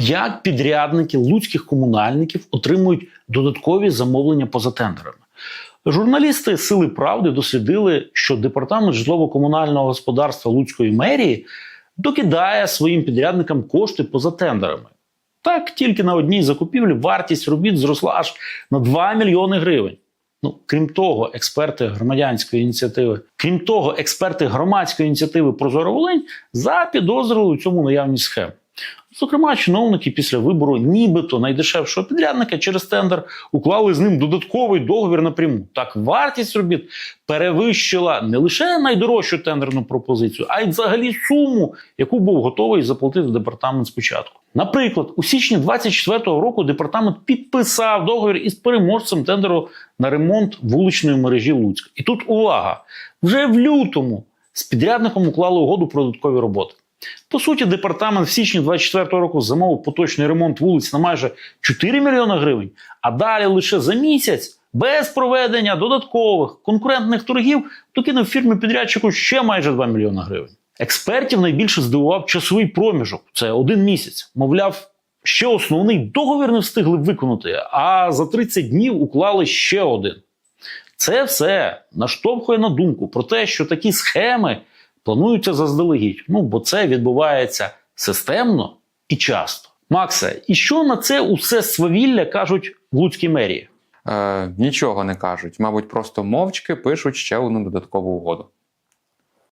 як підрядники луцьких комунальників отримують додаткові замовлення поза тендерами. Журналісти Сили Правди дослідили, що департамент житлово-комунального господарства Луцької мерії докидає своїм підрядникам кошти поза тендерами. Так, тільки на одній закупівлі вартість робіт зросла аж на 2 мільйони гривень. Ну, крім того, експерти громадянської ініціативи, крім того, експерти громадської ініціативи Прозоро Волинь запідозрили у цьому наявність схем. Зокрема, чиновники після вибору нібито найдешевшого підрядника через тендер уклали з ним додатковий договір напряму. Так вартість робіт перевищила не лише найдорожчу тендерну пропозицію, а й взагалі суму, яку був готовий заплатити департамент спочатку. Наприклад, у січні 24-го року департамент підписав договір із переможцем тендеру на ремонт вуличної мережі Луцька. І тут увага! Вже в лютому з підрядником уклали угоду про додаткові роботи. По суті, департамент в січні 24-го року замовив поточний ремонт вулиць на майже 4 мільйони гривень, а далі лише за місяць, без проведення додаткових конкурентних торгів, докинув фірмі підрядчику ще майже 2 мільйони гривень. Експертів найбільше здивував часовий проміжок це один місяць. Мовляв, ще основний договір не встигли виконати, а за 30 днів уклали ще один. Це все наштовхує на думку про те, що такі схеми плануються заздалегідь. Ну бо це відбувається системно і часто. Максе, і що на це усе свавілля кажуть в Луцькій мерії? Е, нічого не кажуть. Мабуть, просто мовчки пишуть ще одну додаткову угоду.